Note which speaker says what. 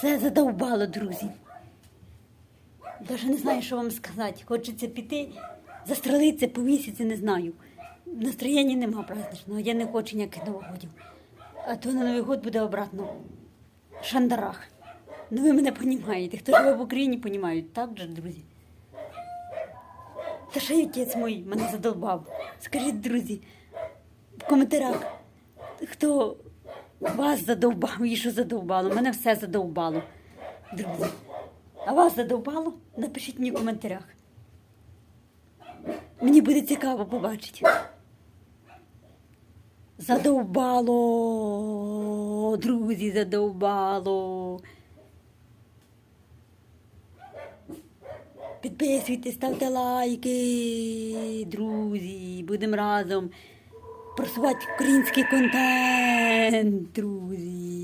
Speaker 1: Все задовбало, друзі. Даже не знаю, що вам сказати. Хочеться піти, застрелитися, повіситися, не знаю. Настроєння нема праздничного, я не хочу ніяких новогодів. А то на Новий год буде обратно шандарах. Ну ви мене розумієте. Хто живе в Україні, розуміють, так же, друзі? Та ще отець мій мене задолбав. Скажіть, друзі, в коментарях, хто вас задовбав і що задовбало. Мене все задовбало, друзі. А вас задовбало? Напишіть мені в коментарях. Мені буде цікаво побачити. Задовбало, друзі, задовбало. Підписуйтесь, ставте лайки, друзі. Будемо разом просувати український контент, друзі.